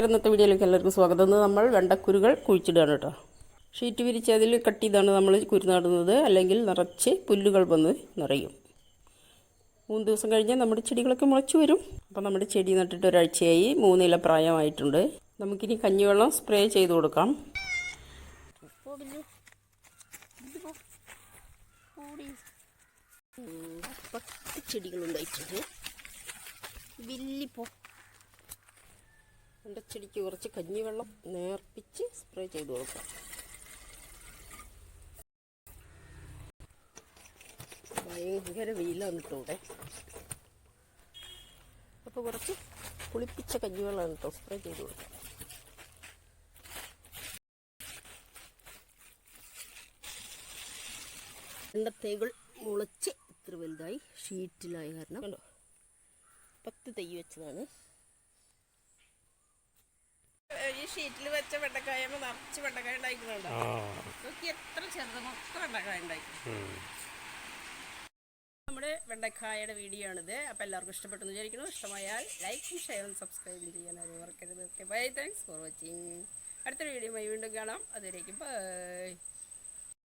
ഇന്നത്തെ വീഡിയോയിലേക്ക് എല്ലാവർക്കും സ്വാഗതം. ഇന്ന് നമ്മൾ വെണ്ടക്കുരുകൾ കുഴിച്ചിടുകയാണ് കേട്ടോ. ഷീറ്റ് വിരിച്ച് അതിൽ കട്ട് ചെയ്താണ് നമ്മൾ കുരു നടുന്നത്. അല്ലെങ്കിൽ നിറച്ച് പുല്ലുകൾ വന്ന് നിറയും. മൂന്ന് ദിവസം കഴിഞ്ഞാൽ നമ്മുടെ ചെടികളൊക്കെ മുളച്ചു വരും. അപ്പോൾ നമ്മുടെ ചെടി നട്ടിട്ട് ഒരാഴ്ചയായി മൂന്നില പ്രായമായിട്ടുണ്ട്. നമുക്കിനി കഞ്ഞിവെള്ളം സ്പ്രേ ചെയ്ത് കൊടുക്കാം. ചെടികളുണ്ടായിട്ടുണ്ട് വില്ലിപ്പോ എന്റെ ചെടിക്ക് കുറച്ച് കഞ്ഞിവെള്ളം നേർപ്പിച്ച് സ്പ്രേ ചെയ്ത് കൊടുക്കാം. ഭയങ്കര വെയിലാണ് കേട്ടോ ഇവിടെ. അപ്പോൾ കുറച്ച് കുളിപ്പിച്ച കഞ്ഞിവെള്ളമാണ് കേട്ടോ സ്പ്രേ ചെയ്ത് കൊടുക്കാം. വെണ്ടത്തൈകൾ മുളച്ച് ഇത്ര വലുതായി ഷീറ്റിലായ കാരണം കണ്ടോ? പത്ത് തൈ വെച്ചതാണ്. ഈ ഷീറ്റിൽ വെച്ച വെണ്ടക്കായ നിറച്ച് വെണ്ടക്കായ ഉണ്ടായിട്ടുണ്ടോ നോക്കി എത്ര ചെറുത് മൊത്തം വെണ്ടക്കായ ഉണ്ടായിരുന്നു നമ്മുടെ വെണ്ടക്കായയുടെ വീഡിയോ ആണിത്. അപ്പോൾ എല്ലാവർക്കും ഇഷ്ടപ്പെട്ടെന്ന് വിചാരിക്കുന്നു. ഇഷ്ടമായാൽ ലൈക്കും ഷെയറും സബ്സ്ക്രൈബും ചെയ്യാൻ അത് മറക്കരുത് okay bye thanks for watching അടുത്തൊരു വീഡിയോ വീണ്ടും കാണാം. അതുവരേക്കും ബൈ